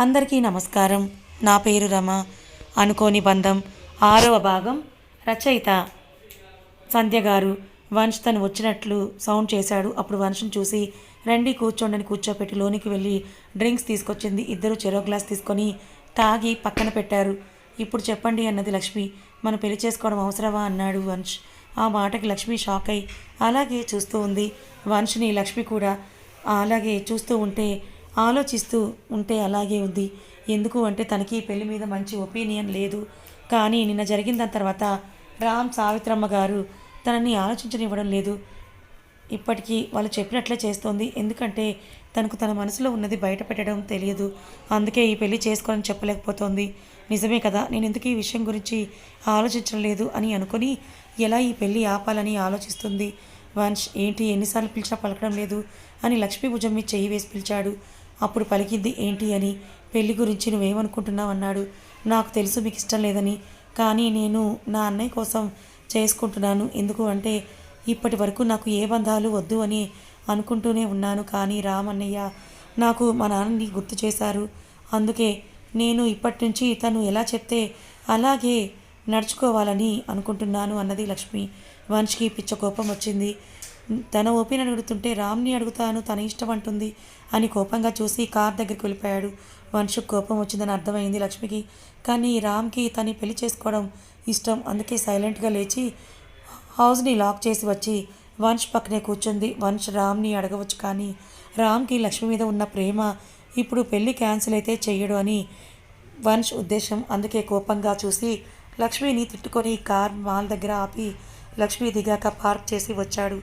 అందరికీ నమస్కారం. నా పేరు రమ. అనుకోని బంధం ఆరవ భాగం రచయిత సంధ్య గారు. వంశ్ తను వచ్చినట్లు సౌండ్ చేశాడు. అప్పుడు వంశం చూసి రండి కూర్చోండని కూర్చోపెట్టి లోనికి వెళ్ళి డ్రింక్స్ తీసుకొచ్చింది. ఇద్దరు చెరో గ్లాస్ తీసుకొని తాగి పక్కన పెట్టారు. ఇప్పుడు చెప్పండి అన్నది లక్ష్మి. మనం పెళ్ళి చేసుకోవడం అవసరమా? అన్నాడు వంశ్. ఆ మాటకి లక్ష్మి షాక్ అయి అలాగే చూస్తూ ఉంది. వంశ్ని లక్ష్మి కూడా అలాగే చూస్తూ ఉంటే ఆలోచిస్తూ ఉంటే అలాగే ఉంది. ఎందుకు అంటే తనకి పెళ్ళి మీద మంచి ఒపీనియన్ లేదు. కానీ నిన్న జరిగిన దాని తర్వాత రామ్ సావిత్రమ్మ గారు తనని ఆలోచించనివ్వడం లేదు. ఇప్పటికీ వాళ్ళు చెప్పినట్లే చేస్తోంది. ఎందుకంటే తనకు తన మనసులో ఉన్నది బయట పెట్టడం తెలియదు. అందుకే ఈ పెళ్ళి చేసుకోవాలని చెప్పలేకపోతోంది. నిజమే కదా నేను ఎందుకు ఈ విషయం గురించి ఆలోచించడం లేదు అని అనుకుని ఎలా ఈ పెళ్ళి ఆపాలని ఆలోచిస్తుంది? వంశ్ ఏంటి ఎన్నిసార్లు పిలిచినా పలకడం లేదు అని లక్ష్మీ భుజం మీద చెయ్యి వేసి పిలిచాడు. అప్పుడు పలికింది ఏంటి అని. పెళ్ళి గురించి నువ్వేమనుకుంటున్నావు అన్నాడు నాకు తెలుసు మీకు ఇష్టం లేదని. కానీ నేను నా అన్నయ్య కోసం చేసుకుంటున్నాను. ఎందుకు అంటే ఇప్పటి వరకు నాకు ఏ బంధాలు వద్దు అని అనుకుంటూనే ఉన్నాను. కానీ రామన్నయ్య నాకు మా నాన్నని గుర్తు చేశారు. అందుకే నేను ఇప్పటి నుంచి తను ఎలా చెప్తే అలాగే నడుచుకోవాలని అనుకుంటున్నాను అన్నది లక్ష్మి. మనిషికి పిచ్చ కోపం వచ్చింది. తన ఓపెన్ అడుగుతుంటే రామ్ని అడుగుతాను తన ఇష్టం అంటుంది అని కోపంగా చూసి కార్ దగ్గరికి వెళ్ళిపోయాడు. వంశకు కోపం వచ్చిందని అర్థమైంది లక్ష్మికి. కానీ రామ్కి తను పెళ్ళి చేసుకోవడం ఇష్టం. అందుకే సైలెంట్గా లేచి హౌస్ని లాక్ చేసి వచ్చి వంశ్ పక్కనే కూర్చుంది. వంశ్ రామ్ని అడగవచ్చు కానీ రామ్కి లక్ష్మి మీద ఉన్న ప్రేమ ఇప్పుడు పెళ్ళి క్యాన్సిల్ అయితే చెయ్యడు అని వంశ్ ఉద్దేశం. అందుకే కోపంగా చూసి లక్ష్మిని తిట్టుకొని కార్ మాల్ దగ్గర ఆపి లక్ష్మి దిగాక పార్క్ చేసి వచ్చాడు.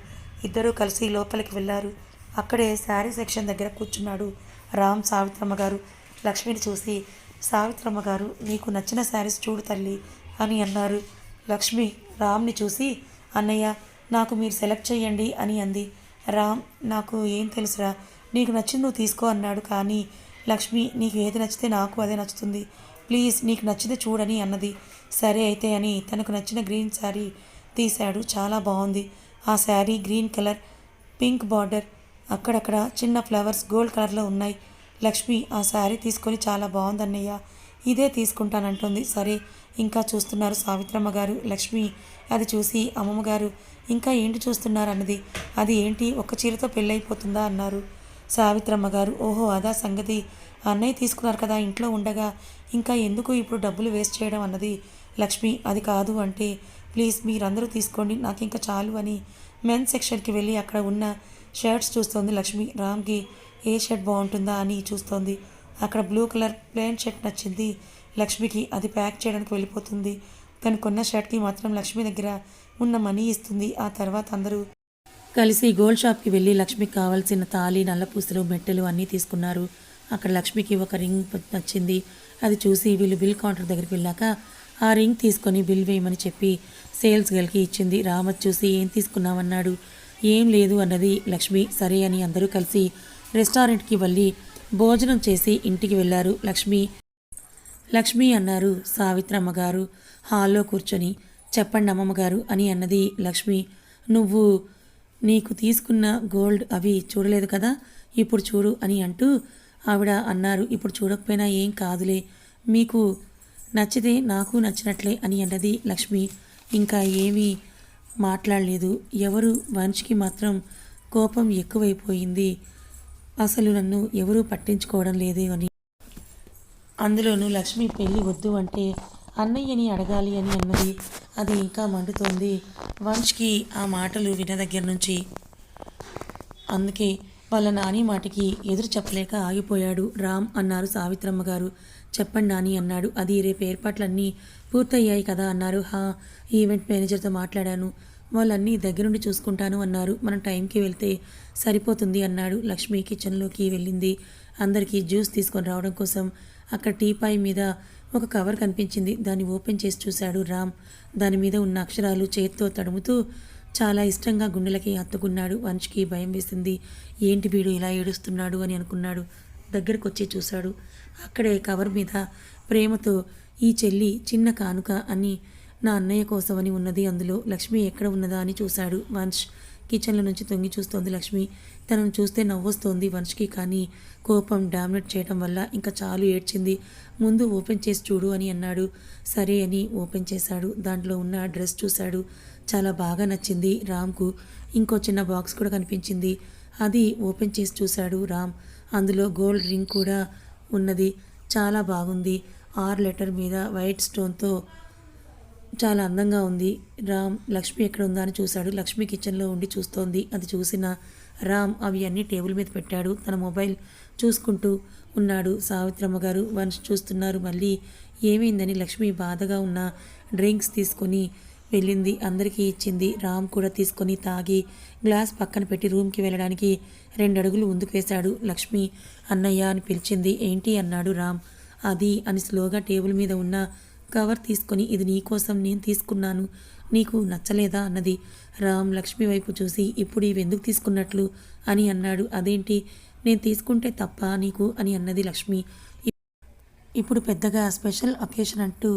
ఇద్దరూ కలిసి లోపలికి వెళ్ళారు. అక్కడే శారీ సెక్షన్ దగ్గర కూర్చున్నాడు రామ్ సావిత్రమ్మ గారు. లక్ష్మిని చూసి సావిత్రమ్మ గారు నీకు నచ్చిన శారీస్ చూడు తల్లి అని అన్నారు. లక్ష్మి రామ్ని చూసి అన్నయ్య నాకు మీరు సెలెక్ట్ చేయండి అని అంది. రామ్ నాకు ఏం తెలుసురా నీకు నచ్చింది నువ్వు తీసుకో అన్నాడు. కానీ లక్ష్మి నీకు ఏది నచ్చితే నాకు అదే నచ్చుతుంది. ప్లీజ్ నీకు నచ్చితే చూడని అన్నది. సరే అయితే అని తనకు నచ్చిన గ్రీన్ శారీ తీశాడు. చాలా బాగుంది. ఆ sari green colour pink border అక్కడక్కడ చిన్న ఫ్లవర్స్ గోల్డ్ కలర్లో ఉన్నాయి. లక్ష్మి ఆ శారీ తీసుకొని చాలా బాగుందన్నయ్య. ఇదే తీసుకుంటానంటుంది. సరే ఇంకా చూస్తున్నారు సావిత్రమ్మ గారు లక్ష్మి. అది చూసి అమ్మమ్మ గారు ఇంకా ఏంటి చూస్తున్నారు అన్నది అది ఏంటి? ఒక్క చీరతో పెళ్ళైపోతుందా అన్నారు సావిత్రమ్మ గారు. ఓహో అదా సంగతి. అన్నయ్య తీసుకున్నారు కదా ఇంట్లో ఉండగా. ఇంకా ఎందుకు ఇప్పుడు డబ్బులు వేస్ట్ చేయడం అన్నది? లక్ష్మి అది కాదు అంటే ప్లీజ్ మీరందరూ తీసుకోండి నాకు ఇంకా చాలు అని మెన్ సెక్షన్కి వెళ్ళి అక్కడ ఉన్న షర్ట్స్ చూస్తోంది లక్ష్మి. రామ్కి ఏ షర్ట్ బాగుంటుందా అని చూస్తోంది. అక్కడ బ్లూ కలర్ ప్లెయిన్ షర్ట్ నచ్చింది లక్ష్మికి. అది ప్యాక్ చేయడానికి వెళ్ళిపోతుంది. తను కొన్న షర్ట్కి మాత్రం లక్ష్మి దగ్గర ఉన్న మనీ ఇస్తుంది. ఆ తర్వాత అందరూ కలిసి గోల్డ్ షాప్కి వెళ్ళి లక్ష్మికి కావాల్సిన తాళి నల్లపూసలు మెట్టెలు అన్నీ తీసుకున్నారు. అక్కడ లక్ష్మికి ఒక రింగ్ నచ్చింది. అది చూసి వీళ్ళు బిల్ కౌంటర్ దగ్గరికి వెళ్ళాక ఆ రింగ్ తీసుకొని బిల్ వేయమని చెప్పి సేల్స్ గర్ల్కి ఇచ్చింది. రామత్ చూసి ఏం తీసుకున్నామన్నాడు ఏం లేదు అన్నది. లక్ష్మి సరే అని అందరూ కలిసి రెస్టారెంట్కి వెళ్ళి భోజనం చేసి ఇంటికి వెళ్ళారు. లక్ష్మి లక్ష్మి అన్నారు. సావిత్రమ్మ గారు హాల్లో కూర్చొని చెప్పండి అమ్మమ్మగారు అని అన్నది. లక్ష్మి నువ్వు నీకు తీసుకున్న గోల్డ్ అవి చూడలేదు కదా? ఇప్పుడు చూడు అని అంటూ ఆవిడ అన్నారు. ఇప్పుడు చూడకపోయినా ఏం కాదులే. మీకు నచ్చితే నాకు నచ్చినట్లే అని అన్నది లక్ష్మి. ఇంకా ఏమీ మాట్లాడలేదు. ఎవరు మనిషికి మాత్రం కోపం ఎక్కువైపోయింది. అసలు నన్ను ఎవరూ పట్టించుకోవడం లేదు అని. అందులోనూ లక్ష్మి పెళ్ళి వద్దు అంటే అన్నయ్యని అడగాలి అని అన్నది. అది ఇంకా మండుతోంది. వంశ్కి ఆ మాటలు విన్న దగ్గర నుంచి. అందుకే వాళ్ళ నాని మాటకి ఎదురు చెప్పలేక ఆగిపోయాడు రామ్ అన్నారు సావిత్రమ్మ గారు. చెప్పండి నాని అన్నాడు. అది రేపు ఏర్పాట్లన్నీ పూర్తయ్యాయి కదా అన్నారు. హా ఈవెంట్ మేనేజర్తో మాట్లాడాను. వాళ్ళన్నీ దగ్గరుండి చూసుకుంటాను అన్నారు. మనం టైంకి వెళ్తే సరిపోతుంది అన్నాడు. లక్ష్మి కిచెన్లోకి వెళ్ళింది. అందరికీ జ్యూస్ తీసుకొని రావడం కోసం అక్కడ టీపాయ్ మీద ఒక కవర్ కనిపించింది. దాన్ని ఓపెన్ చేసి చూశాడు రామ్. దాని మీద ఉన్న అక్షరాలు చేత్తో తడుముతూ చాలా ఇష్టంగా గుండెలకి హత్తుకున్నాడు. వంశ్కి భయం వేసింది. ఏంటి వీడు ఇలా ఏడుస్తున్నాడు అని అనుకున్నాడు. దగ్గరకు వచ్చి చూశాడు. అక్కడే కవర్ మీద ప్రేమతో ఈ చెల్లి చిన్న కానుక అని నా అన్నయ్య కోసమని ఉన్నది అందులో లక్ష్మి ఎక్కడ ఉన్నదా అని చూశాడు వంశ్. కిచెన్లో నుంచి తొంగి చూస్తోంది లక్ష్మి. తనను చూస్తే నవ్వొస్తోంది వంశ్కి కానీ కోపం డామినేట్ చేయడం వల్ల ఇంకా చాలు ఏడ్చింది. ముందు ఓపెన్ చేసి చూడు అని అన్నాడు. సరే అని ఓపెన్ చేశాడు. దాంట్లో ఉన్న డ్రెస్ చూశాడు. చాలా బాగా నచ్చింది రామ్కు. ఇంకో చిన్న బాక్స్ కూడా కనిపించింది. అది ఓపెన్ చేసి చూశాడు రామ్. అందులో గోల్డ్ రింగ్ కూడా ఉన్నది. చాలా బాగుంది. ఆర్ లెటర్ మీద వైట్ స్టోన్తో చాలా అందంగా ఉంది. రామ్ లక్ష్మి ఎక్కడ ఉందా అని చూశాడు. లక్ష్మి కిచెన్లో ఉండి చూస్తోంది. అది చూసిన రామ్ అవి అన్ని టేబుల్ మీద పెట్టాడు. తన మొబైల్ చూసుకుంటూ ఉన్నాడు. సావిత్రమ్మ గారు వన్స్ చూస్తున్నారు. మళ్ళీ ఏమైందని లక్ష్మి బాధగా ఉన్న డ్రింక్స్ తీసుకొని వెళ్ళింది. అందరికీ ఇచ్చింది. రామ్ కూడా తీసుకొని తాగి గ్లాస్ పక్కన పెట్టి రూమ్కి వెళ్ళడానికి రెండు అడుగులు ముందుకు వేశాడు. లక్ష్మి అన్నయ్య అని పిలిచింది. ఏంటి అన్నాడు రామ్. అది అని స్లోగా టేబుల్ మీద ఉన్న కవర్ తీసుకొని ఇది నీకోసం నేను తీసుకున్నాను. నీకు నచ్చలేదా అన్నది. రామ్ లక్ష్మి వైపు చూసి ఇప్పుడు ఇవి ఎందుకు తీసుకున్నట్లు? అని అన్నాడు. అదేంటి? నేను తీసుకుంటే తప్ప నీకు? అని అన్నది లక్ష్మి. ఇప్పుడు పెద్దగా స్పెషల్ అకేషన్ అంటూ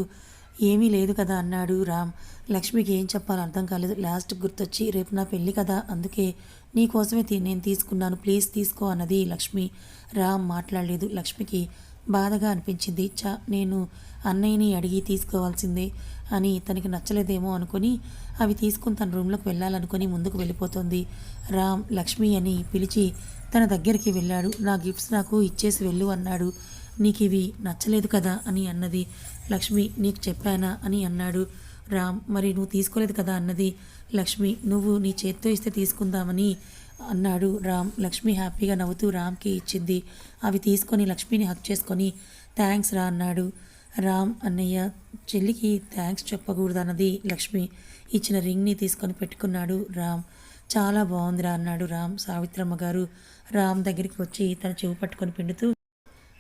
ఏమీ లేదు కదా అన్నాడు రామ్. లక్ష్మికి ఏం చెప్పాలో అర్థం కాలేదు. లాస్ట్ గుర్తొచ్చి రేపు నా పెళ్ళి కదా అందుకే నీ కోసమే నేను తీసుకున్నాను. ప్లీజ్ తీసుకో అన్నది లక్ష్మి. రామ్ మాట్లాడలేదు. లక్ష్మికి బాధగా అనిపించింది. చా నేను అన్నయ్యని అడిగి తీసుకోవాల్సిందే అని తనకి నచ్చలేదేమో అనుకుని అవి తీసుకుని తన రూమ్లోకి వెళ్ళాలనుకుని ముందుకు వెళ్ళిపోతుంది. రామ్ లక్ష్మి అని పిలిచి తన దగ్గరికి వెళ్ళాడు. నా గిఫ్ట్స్ నాకు ఇచ్చేసి వెళ్ళు అన్నాడు. నీకు ఇవి నచ్చలేదు కదా అని అన్నది. లక్ష్మి నీకు చెప్పానా అని అన్నాడు. రామ్ మరి నువ్వు తీసుకోలేదు కదా అన్నది. లక్ష్మి నువ్వు నీ చేత్తో ఇస్తే తీసుకుందామని అన్నాడు రామ్. లక్ష్మి హ్యాపీగా నవ్వుతూ రామ్కి ఇచ్చింది. అవి తీసుకొని లక్ష్మిని హక్ చేసుకొని థ్యాంక్స్ రా అన్నాడు. రామ్ అన్నయ్య చెల్లికి థ్యాంక్స్ చెప్పకూడదు అన్నది లక్ష్మి ఇచ్చిన రింగ్ని తీసుకొని పెట్టుకున్నాడు రామ్. చాలా బాగుందిరా అన్నాడు రామ్ సావిత్రమ్మ గారు. రామ్ దగ్గరికి వచ్చి తన చెవు పట్టుకొని పిండుతూ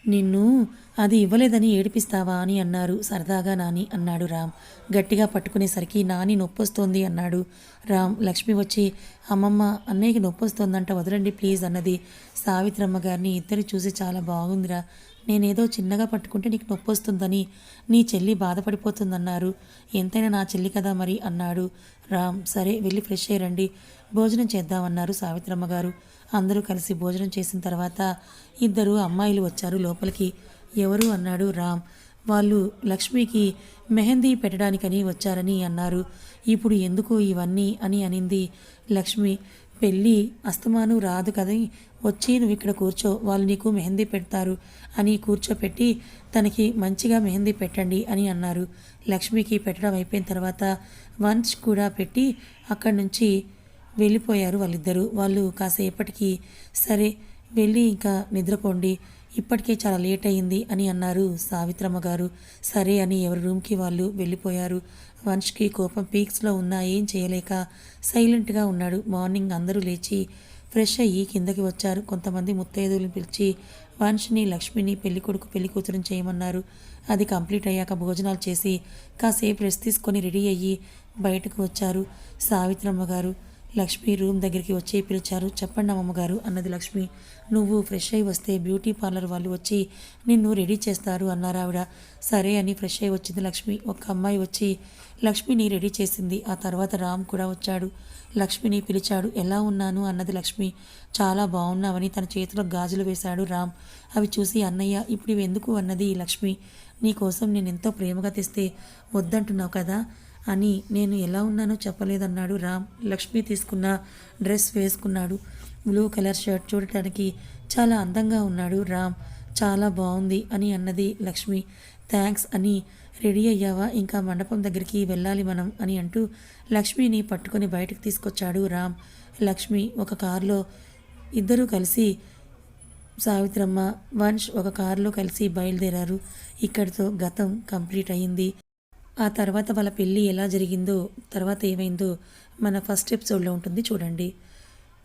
నిన్ను అది ఇవ్వలేదని ఏడిపిస్తావా అని అన్నారు. సరదాగా నాని అన్నాడు రామ్. గట్టిగా పట్టుకునేసరికి నాని నొప్పొస్తోంది అన్నాడు రామ్. లక్ష్మి వచ్చి అమ్మమ్మ అన్నయ్యకి నొప్పొస్తోందంట వదలండి ప్లీజ్ అన్నది. సావిత్రమ్మ గారిని ఇద్దరు చూసి చాలా బాగుందిరా. నేనేదో చిన్నగా పట్టుకుంటే నీకు నొప్పొస్తుందని నీ చెల్లి బాధపడిపోతుందన్నారు. ఎంతైనా నా చెల్లి కదా మరి అన్నాడు రామ్. సరే వెళ్ళి ఫ్రెష్ అయ్యండి భోజనం చేద్దామన్నారు సావిత్రమ్మ గారు. అందరూ కలిసి భోజనం చేసిన తర్వాత ఇద్దరు అమ్మాయిలు వచ్చారు లోపలికి. ఎవరు? అన్నాడు రామ్. వాళ్ళు లక్ష్మికి మెహందీ పెట్టడానికని వచ్చారని అన్నారు. ఇప్పుడు ఎందుకు ఇవన్నీ అని అనింది లక్ష్మి. పెళ్ళి అస్తమాను రాదు కదా వచ్చి నువ్వు ఇక్కడ కూర్చో వాళ్ళు నీకు మెహందీ పెడతారు అని కూర్చోపెట్టి తనకి మంచిగా మెహందీ పెట్టండి అని అన్నారు. లక్ష్మికి పెట్టడం అయిపోయిన తర్వాత వన్స్ కూడా పెట్టి అక్కడి నుంచి వెళ్ళిపోయారు వాళ్ళిద్దరూ. వాళ్ళు కాసేపటికి సరే వెళ్ళి ఇంకా నిద్రపోండి. ఇప్పటికే చాలా లేట్ అయింది అని అన్నారు సావిత్రమ్మ గారు. సరే అని ఎవరి రూమ్కి వాళ్ళు వెళ్ళిపోయారు. వంశ్కి కోపం పీక్స్లో ఉన్నా ఏం చేయలేక సైలెంట్గా ఉన్నాడు. మార్నింగ్ అందరూ లేచి ఫ్రెష్ అయ్యి కిందకి వచ్చారు. కొంతమంది ముత్తైదువులను పిలిచి వంశ్ని లక్ష్మిని పెళ్ళి కొడుకు పెళ్ళి కూతురుని చేయమన్నారు. అది కంప్లీట్ అయ్యాక భోజనాలు చేసి కాసేపు రెస్ట్ తీసుకొని రెడీ అయ్యి బయటకు వచ్చారు సావిత్రమ్మ గారు. లక్ష్మి రూమ్ దగ్గరికి వచ్చి పిలిచారు. చెప్పండి అమ్మగారు అన్నది లక్ష్మి. నువ్వు ఫ్రెష్ అయి వస్తే బ్యూటీ పార్లర్ వాళ్ళు వచ్చి నిన్ను రెడీ చేస్తారు అన్నారు ఆవిడ. సరే అని ఫ్రెష్ అయి వచ్చింది లక్ష్మి. ఒక అమ్మాయి వచ్చి లక్ష్మిని రెడీ చేసింది. ఆ తర్వాత రామ్ కూడా వచ్చాడు. లక్ష్మిని పిలిచాడు. ఎలా ఉన్నాను? అన్నది లక్ష్మి. చాలా బాగున్నావని తన చేతిలో గాజులు వేశాడు రామ్. అవి చూసి అన్నయ్య ఇప్పుడు ఇవి ఎందుకు? అన్నది లక్ష్మి. నీకోసం నేను ఎంతో ప్రేమగా తెస్తే వద్దంటున్నావు కదా. అని నేను ఎలా ఉన్నానో చెప్పలేదన్నాడు రామ్. లక్ష్మి తీసుకున్న డ్రెస్ వేసుకున్నాడు. బ్లూ కలర్ షర్ట్ చూడటానికి చాలా అందంగా ఉన్నాడు రామ్. చాలా బాగుంది అని అన్నది లక్ష్మి. థ్యాంక్స్ అని రెడీ అయ్యావా? ఇంకా మండపం దగ్గరికి వెళ్ళాలి మనం అని అంటూ లక్ష్మిని పట్టుకొని బయటకు తీసుకొచ్చాడు రామ్. లక్ష్మి ఒక కారులో ఇద్దరూ కలిసి సావిత్రమ్మ వంశ్ ఒక కారులో కలిసి బయలుదేరారు. ఇక్కడితో గతం కంప్లీట్ అయింది. ఆ తర్వాత వాళ్ళ పెళ్ళి ఎలా జరిగిందో తర్వాత ఏమైందో మన ఫస్ట్ ఎపిసోడ్లో ఉంటుంది చూడండి.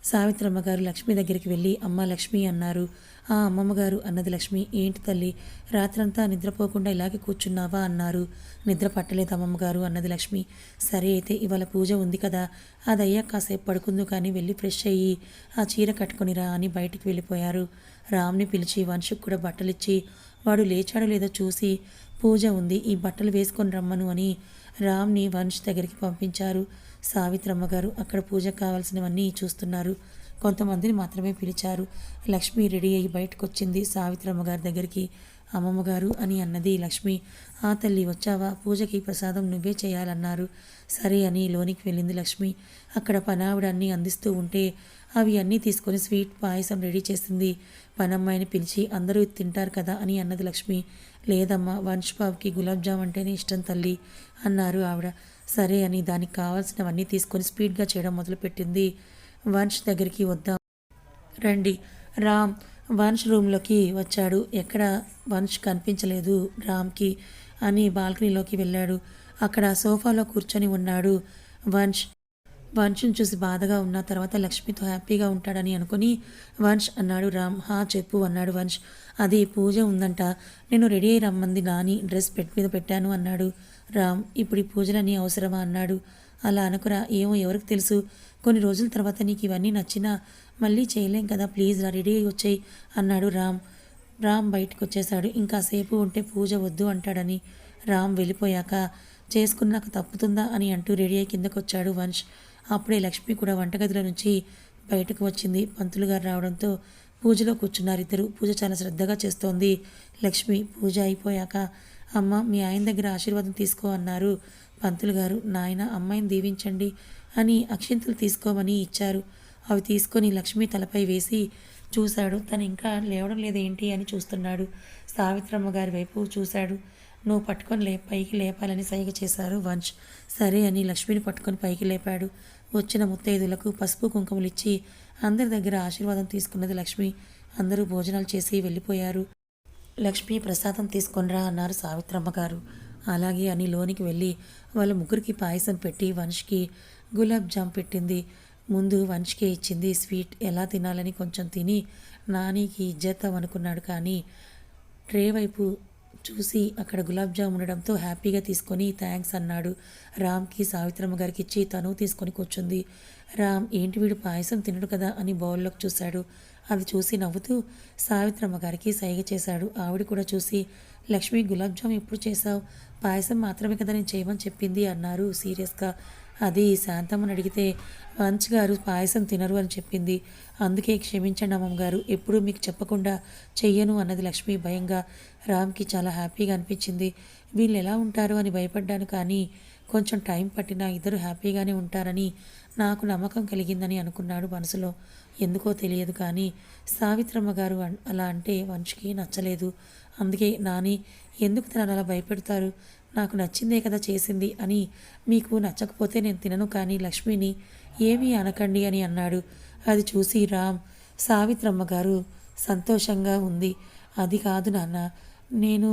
సావిత్రమ్మ గారు లక్ష్మి దగ్గరికి వెళ్ళి అమ్మ లక్ష్మి అన్నారు. ఆ అమ్మమ్మ గారు అన్నది లక్ష్మి ఏంటి తల్లి రాత్రంతా నిద్రపోకుండా ఇలాగే కూర్చున్నావా? అన్నారు. నిద్ర పట్టలేదు అమ్మమ్మ గారు అన్నది లక్ష్మి. సరే అయితే ఇవాళ పూజ ఉంది కదా అది అయ్యాక కాసేపు పడుకుందు కానీ వెళ్ళి ఫ్రెష్ అయ్యి ఆ చీర కట్టుకొనిరా అని బయటికి వెళ్ళిపోయారు. రామ్ని పిలిచి వంశుకు కూడా బట్టలిచ్చి వాడు లేచాడో లేదో చూసి పూజ ఉంది. ఈ బట్టలు వేసుకొని రమ్మను అని రామ్ని వంశ్ దగ్గరికి పంపించారు. సావిత్రమ్మ గారు అక్కడ పూజకు కావాల్సినవన్నీ చూస్తున్నారు. కొంతమందిని మాత్రమే పిలిచారు. లక్ష్మి రెడీ అయ్యి బయటకు వచ్చింది సావిత్రమ్మ గారి దగ్గరికి. అమ్మమ్మ గారు అని అన్నది లక్ష్మి. ఆ తల్లి వచ్చావా? పూజకి ప్రసాదం నువ్వే చేయాలన్నారు. సరే అని లోనికి వెళ్ళింది లక్ష్మి. అక్కడ పనావిడన్నీ అందిస్తూ ఉంటే అవి అన్నీ తీసుకొని స్వీట్ పాయసం రెడీ చేసింది. పనమ్మాయిని పిలిచి అందరూ తింటారు కదా అని అన్నది లక్ష్మి. లేదమ్మా వంశబాబుకి గులాబ్ జామ్ అంటేనే ఇష్టం తల్లి అన్నారు ఆవిడ. సరే అని దానికి కావాల్సినవన్నీ తీసుకొని స్పీడ్గా చేయడం మొదలుపెట్టింది. వంశ్ దగ్గరికి వద్దాం. రండి. రామ్ వంశ్ రూమ్లోకి వచ్చాడు. ఎక్కడ? వంశ్ కనిపించలేదు రామ్కి అని బాల్కనీలోకి వెళ్ళాడు. అక్కడ సోఫాలో కూర్చొని ఉన్నాడు వంశ్. వంశ్ని చూసి బాధగా ఉన్న తర్వాత లక్ష్మితో హ్యాపీగా ఉంటాడని అనుకుని వంశ్ అన్నాడు రామ్ హా చెప్పు అన్నాడు వంశ్ అది పూజ ఉందంట. నేను రెడీ అయి రమ్మంది నాని డ్రెస్ పెట్ మీద పెట్టాను అన్నాడు. రామ్ ఇప్పుడు ఈ పూజలన్నీ అవసరమా? అన్నాడు. అలా అనుకురా ఏమో ఎవరికి తెలుసు. కొన్ని రోజుల తర్వాత నీకు ఇవన్నీ నచ్చినా మళ్ళీ చేయలేం కదా. ప్లీజ్ రా రెడీ అయ్యి వచ్చాయి అన్నాడు రామ్. రామ్ బయటకు వచ్చేశాడు. ఇంకాసేపు ఉంటే పూజ వద్దు అంటాడని రామ్ వెళ్ళిపోయాక చేసుకున్నాక తప్పుతుందా? అని అంటూ రెడీ అయ్యి కిందకొచ్చాడు వంశ్ అప్పుడే లక్ష్మి కూడా వంటగదిలో నుంచి బయటకు వచ్చింది. పంతులు గారు రావడంతో పూజలో కూర్చున్నారు ఇద్దరు. పూజ చాలా శ్రద్ధగా చేస్తోంది. లక్ష్మి పూజ అయిపోయాక అమ్మ మీ ఆయన దగ్గర ఆశీర్వాదం తీసుకో అన్నారు. పంతులు గారు నాయన అమ్మాయిని దీవించండి అని అక్షింతలు తీసుకోమని ఇచ్చారు. అవి తీసుకొని లక్ష్మి తలపై వేసి చూశాడు. తను ఇంకా లేవడం లేదేంటి అని చూస్తున్నాడు. సావిత్రమ్మ గారి వైపు చూశాడు. నువ్వు పట్టుకొని లే పైకి లేపాలని సైగ చేశారు వంశ్. సరే అని లక్ష్మిని పట్టుకొని పైకి లేపాడు. వచ్చిన ముత్తైదులకు పసుపు కుంకుమలు ఇచ్చి అందరి దగ్గర ఆశీర్వాదం తీసుకున్నది లక్ష్మి. అందరూ భోజనాలు చేసి వెళ్ళిపోయారు. లక్ష్మి ప్రసాదం తీసుకొనిరా అన్నారు సావిత్రమ్మ గారు. అలాగే అని లోనికి వెళ్ళి వాళ్ళ ముగ్గురికి పాయసం పెట్టి వంశ్కి గులాబ్ జామ్ పెట్టింది. ముందు వంశ్కే ఇచ్చింది స్వీట్ ఎలా తినాలని కొంచెం తిని నానికి ఇజ్జేద్దాం అనుకున్నాడు కానీ ట్రే వైపు చూసి అక్కడ గులాబ్ జామ్ ఉండడంతో హ్యాపీగా తీసుకొని థ్యాంక్స్ అన్నాడు. రామ్కి సావిత్రమ్మ గారికి ఇచ్చి తను తీసుకొని కూర్చుంది. రామ్ ఏంటి వీడు పాయసం తినడు కదా? అని బౌల్లోకి చూశాడు. అది చూసి నవ్వుతూ సావిత్రమ్మ గారికి సైగ చేశాడు. ఆవిడ కూడా చూసి లక్ష్మి గులాబ్ జామ్ ఎప్పుడు చేశావు? పాయసం మాత్రమే కదా నేను చేయమని చెప్పింది అన్నారు సీరియస్గా. అది శాంతమ్మని అడిగితే వంచ్ గారు పాయసం తినరు అని చెప్పింది. అందుకే క్షమించండి అమ్మమ్మ గారు ఎప్పుడూ మీకు చెప్పకుండా చెయ్యను అన్నది లక్ష్మి భయంగా రామ్కి చాలా హ్యాపీగా అనిపించింది. వీళ్ళు ఎలా ఉంటారు? అని భయపడ్డాను. కానీ కొంచెం టైం పట్టినా ఇద్దరు హ్యాపీగానే ఉంటారని నాకు నమ్మకం కలిగిందని అనుకున్నాడు మనసులో. ఎందుకో తెలియదు కానీ సావిత్రమ్మ గారు అలా అంటే వంశకి నచ్చలేదు. అందుకే నాని ఎందుకు తనని అలా భయపెడతారు? నాకు నచ్చిందే కదా చేసింది అని మీకు నచ్చకపోతే నేను తినను కానీ లక్ష్మిని ఏమీ అనకండి అని అన్నాడు. అది చూసి రామ్ సావిత్రమ్మ గారు సంతోషంగా ఉంది. అది కాదు నాన్న నేను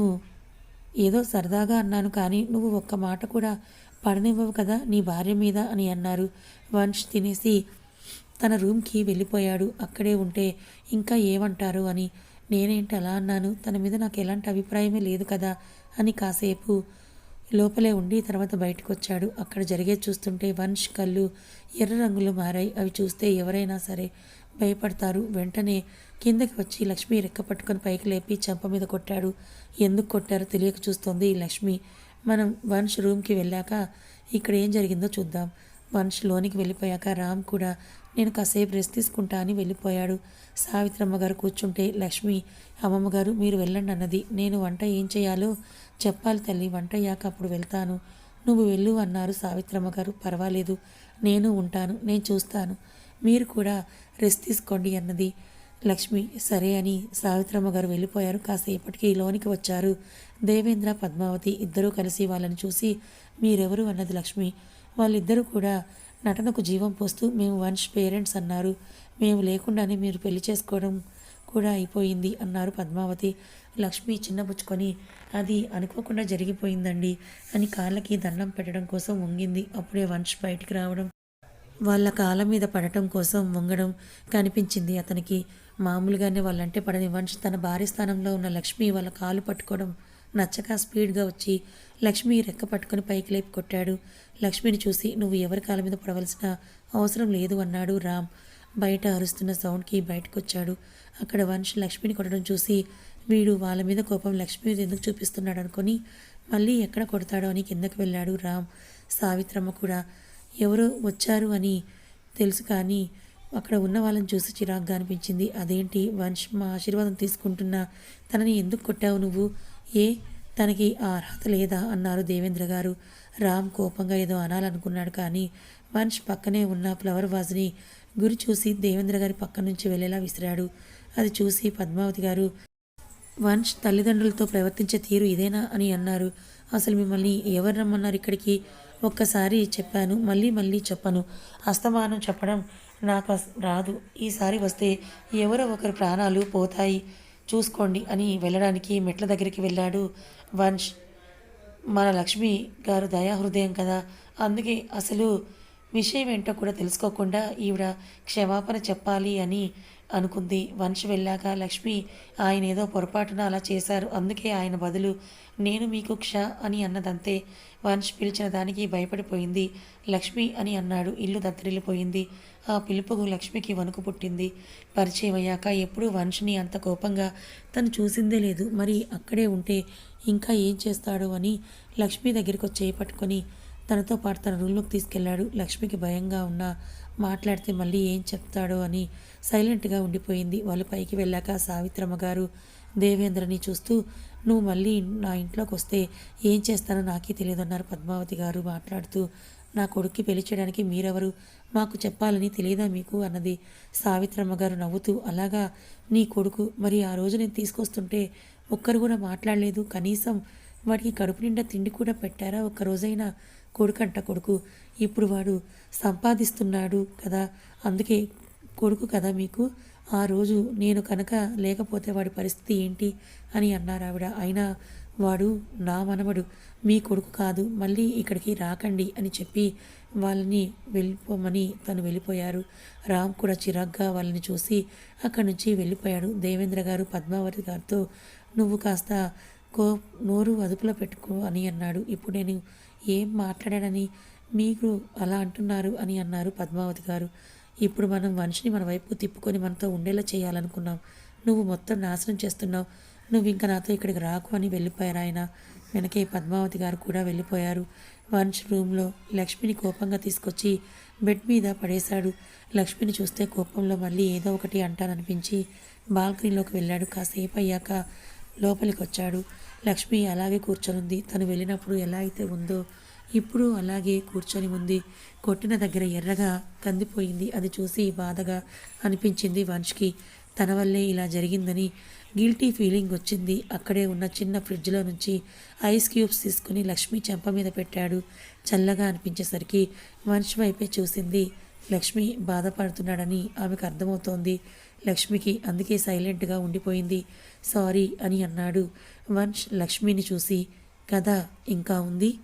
ఏదో సరదాగా అన్నాను కానీ నువ్వు ఒక్క మాట కూడా పడనివ్వవు కదా నీ భార్య మీద అని అన్నారు. వంశ్ తినేసి తన రూమ్కి వెళ్ళిపోయాడు. అక్కడే ఉంటే ఇంకా ఏమంటారు అని నేనేంటి అలా అన్నాను? తన మీద నాకు ఎలాంటి అభిప్రాయమే లేదు కదా అని కాసేపు లోపలే ఉండి తర్వాత బయటకు వచ్చాడు అక్కడ జరిగే చూస్తుంటే వంశ్ కళ్ళు ఎర్ర రంగులో మారాయి. అవి చూస్తే ఎవరైనా సరే భయపడతారు. వెంటనే కిందకి వచ్చి లక్ష్మి రెక్క పట్టుకొని పైకి లేపి చెంప మీద కొట్టాడు. ఎందుకు కొట్టారో తెలియక చూస్తోంది లక్ష్మి. మనం వంశ్ రూమ్కి వెళ్ళాక ఇక్కడ ఏం జరిగిందో చూద్దాం. వంశ్ లోనికి వెళ్ళిపోయాక రామ్ కూడా నేను కాసేపు రెస్ట్ తీసుకుంటా అని వెళ్ళిపోయాడు. సావిత్రమ్మ గారు కూర్చుంటే లక్ష్మి అమ్మమ్మ గారు మీరు వెళ్ళండి అన్నది. నేను వంట ఏం చేయాలో చెప్పాలి తల్లి వంట అయ్యాక అప్పుడు వెళ్తాను. నువ్వు వెళ్ళు అన్నారు సావిత్రమ్మ గారు. పర్వాలేదు నేను ఉంటాను నేను చూస్తాను. మీరు కూడా రెస్ట్ తీసుకోండి అన్నది. లక్ష్మి సరే అని సావిత్రమ్మ గారు వెళ్ళిపోయారు. కాసేపటికి లోనికి వచ్చారు. దేవేంద్ర పద్మావతి ఇద్దరూ కలిసి వాళ్ళని చూసి మీరెవరు? అన్నది లక్ష్మి. వాళ్ళిద్దరూ కూడా నటనకు జీవం పోస్తూ మేము వంశ్ పేరెంట్స్ అన్నారు. మేము లేకుండానే మీరు పెళ్ళి చేసుకోవడం కూడా అయిపోయింది అన్నారు పద్మావతి. లక్ష్మి చిన్నపుచ్చుకొని అది అనుకోకుండా జరిగిపోయిందండి అని కాళ్ళకి దండం పెట్టడం కోసం వంగింది. అప్పుడే వంశ్ బయటికి రావడం వాళ్ళ కాళ్ళ మీద పడటం కోసం వంగడం కనిపించింది అతనికి. మామూలుగానే వాళ్ళంటే పడని వంశ్ తన భార్య స్థానంలో ఉన్న లక్ష్మి వాళ్ళ కాలు పట్టుకోవడం నచ్చక స్పీడ్గా వచ్చి లక్ష్మి రెక్క పట్టుకొని పైకి లేపి కొట్టాడు. లక్ష్మిని చూసి నువ్వు ఎవరి కాళ్ళ మీద పడవలసిన అవసరం లేదు అన్నాడు రామ్. బయట అరుస్తున్న సౌండ్కి బయటకు వచ్చాడు అక్కడ వంశ్ లక్ష్మిని కొట్టడం చూసి వీడు వాళ్ళ మీద కోపం లక్ష్మి మీద ఎందుకు చూపిస్తున్నాడు అనుకొని మళ్ళీ ఎక్కడ కొడతాడో అని కిందకు వెళ్ళాడు రామ్. సావిత్రమ్మ కూడా ఎవరో వచ్చారు అని తెలుసు కానీ అక్కడ ఉన్న వాళ్ళని చూసి చిరాగ్గా అనిపించింది. అదేంటి వంశ్ మా ఆశీర్వాదం తీసుకుంటున్నా తనని ఎందుకు కొట్టావు నువ్వు? ఏ తనకి ఆ అర్హత లేదా? అన్నారు దేవేంద్ర గారు. రామ్ కోపంగా ఏదో అనాలనుకున్నాడు కానీ వంశ్ పక్కనే ఉన్న ఫ్లవర్ వాజ్ని గురి చూసి దేవేంద్ర గారి పక్క నుంచి వెళ్ళేలా విసిరాడు. అది చూసి పద్మావతి గారు వంశ్ తల్లిదండ్రులతో ప్రవర్తించే తీరు ఇదేనా అని అన్నారు. అసలు మిమ్మల్ని ఎవరు రమ్మన్నారు ఇక్కడికి? ఒక్కసారి చెప్పాను మళ్ళీ మళ్ళీ చెప్పను. అస్తమానం చెప్పడం నాకు రాదు. ఈసారి వస్తే ఎవరో ఒకరు ప్రాణాలు పోతాయి. చూసుకోండి అని వెళ్ళడానికి మెట్ల దగ్గరికి వెళ్ళాడు వంశ్. మన లక్ష్మి గారు దయాహృదయం కదా. అందుకే అసలు విషయం ఏంటో కూడా తెలుసుకోకుండా ఈవిడ క్షమాపణ చెప్పాలి అని అనుకుంది. వంశ వెళ్ళాక లక్ష్మి ఆయన ఏదో పొరపాటున అలా చేశారు. అందుకే ఆయన బదులు నేను మీకు క్ష అని అన్నదంతే. వంశ్ పిలిచిన దానికి భయపడిపోయింది. లక్ష్మి అని అన్నాడు. ఇల్లు దద్దరిల్లిపోయింది. ఆ పిలుపుకు లక్ష్మికి వణుకు పుట్టింది. పరిచయం అయ్యాక ఎప్పుడూ వంశని అంత కోపంగా తను చూసిందే లేదు. మరి అక్కడే ఉంటే ఇంకా ఏం చేస్తాడు? అని లక్ష్మి దగ్గరికి వచ్చి పట్టుకొని తనతో పాటు తన రూమ్లోకి తీసుకెళ్ళాడు. లక్ష్మికి భయంగా ఉన్నా మాట్లాడితే మళ్ళీ ఏం చెప్తాడో అని సైలెంట్గా ఉండిపోయింది. వాళ్ళు పైకి వెళ్ళాక సావిత్రమ్మ గారు దేవేంద్రని చూస్తూ నువ్వు మళ్ళీ నా ఇంట్లోకి వస్తే ఏం చేస్తానో నాకే తెలియదు అన్నారు పద్మావతి గారు మాట్లాడుతూ. నా కొడుక్కి పెళ్ళి చేయడానికి మీరెవరు? మాకు చెప్పాలని తెలియదా మీకు? అన్నది సావిత్రమ్మ గారు నవ్వుతూ. అలాగా నీ కొడుకు మరి ఆ రోజు నేను తీసుకొస్తుంటే ఒక్కరు కూడా మాట్లాడలేదు. కనీసం వాడికి కడుపు నిండా తిండి కూడా పెట్టారా? ఒక్క రోజైనా కొడుకంట కొడుకు. ఇప్పుడు వాడు సంపాదిస్తున్నాడు కదా. అందుకే కొడుకు కదా మీకు. ఆ రోజు నేను కనుక లేకపోతే వాడి పరిస్థితి ఏంటి అని అన్నారు ఆవిడ అయినా వాడు నా మనవడు. మీ కొడుకు కాదు. మళ్ళీ ఇక్కడికి రాకండి అని చెప్పి వాళ్ళని వెళ్ళిపోమని తను వెళ్ళిపోయారు. రామ్ కూడా చిరాగ్గా వాళ్ళని చూసి అక్కడి నుంచి వెళ్ళిపోయాడు. దేవేంద్ర గారు పద్మావతి గారితో నువ్వు కాస్త కో నోరు అదుపులో పెట్టుకో అని అన్నాడు. ఇప్పుడు నేను ఏం మాట్లాడాడని మీకు అలా అంటున్నారు అని అన్నారు పద్మావతి గారు. ఇప్పుడు మనం మనిషిని మన వైపు తిప్పుకొని మనతో ఉండేలా చేయాలనుకున్నాం. నువ్వు మొత్తం నాశనం చేస్తున్నావు. నువ్వు ఇంకా నాతో ఇక్కడికి రాకు అని వెళ్ళిపోయారు ఆయన. వెనకే పద్మావతి గారు కూడా వెళ్ళిపోయారు. వంశ్ రూమ్లో లక్ష్మిని కోపంగా తీసుకొచ్చి బెడ్ మీద పడేశాడు. లక్ష్మిని చూస్తే కోపంలో మళ్ళీ ఏదో ఒకటి అంటాననిపించి బాల్కనీలోకి వెళ్ళాడు. కాసేపు అయ్యాక లోపలికి వచ్చాడు లక్ష్మి అలాగే కూర్చొనుంది. తను వెళ్ళినప్పుడు ఎలా అయితే ఉందో ఇప్పుడు అలాగే కూర్చొని ఉంది. కొట్టిన దగ్గర ఎర్రగా కందిపోయింది. అది చూసి బాధగా అనిపించింది వంశ్కి తన వల్లే ఇలా జరిగిందని గిల్టీ ఫీలింగ్ వచ్చింది. అక్కడే ఉన్న చిన్న ఫ్రిడ్జ్లో నుంచి ఐస్ క్యూబ్స్ తీసుకుని లక్ష్మి చెంప మీద పెట్టాడు. చల్లగా అనిపించేసరికి వంశ్ వైపే చూసింది. లక్ష్మి బాధపడుతున్నాడని ఆమెకు అర్థమవుతోంది. లక్ష్మికి అందుకే సైలెంట్గా ఉండిపోయింది. సారీ అని అన్నాడు. వంశ్ లక్ష్మిని చూసి కదా ఇంకా ఉంది?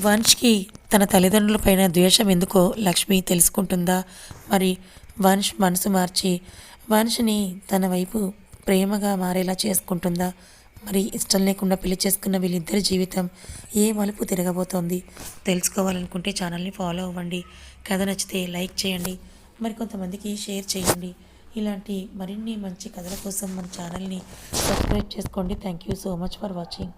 వంశ్కి తన తల్లిదండ్రులపైన ద్వేషం ఎందుకో లక్ష్మి తెలుసుకుంటుందా? మరి వంశ్ మనసు మార్చి వంశ్ని తన వైపు ప్రేమగా మారేలా చేసుకుంటుందా? మరి ఇష్టం లేకుండా పెళ్ళి చేసుకున్న వీళ్ళిద్దరి జీవితం ఏ మలుపు తిరగబోతోంది? తెలుసుకోవాలనుకుంటే ఛానల్ని ఫాలో అవ్వండి. కథ నచ్చితే లైక్ చేయండి. మరి కొంతమందికి షేర్ చేయండి. ఇలాంటి మరిన్ని మంచి కథల కోసం మన ఛానల్ని సబ్స్క్రైబ్ చేసుకోండి. Thank you so much for watching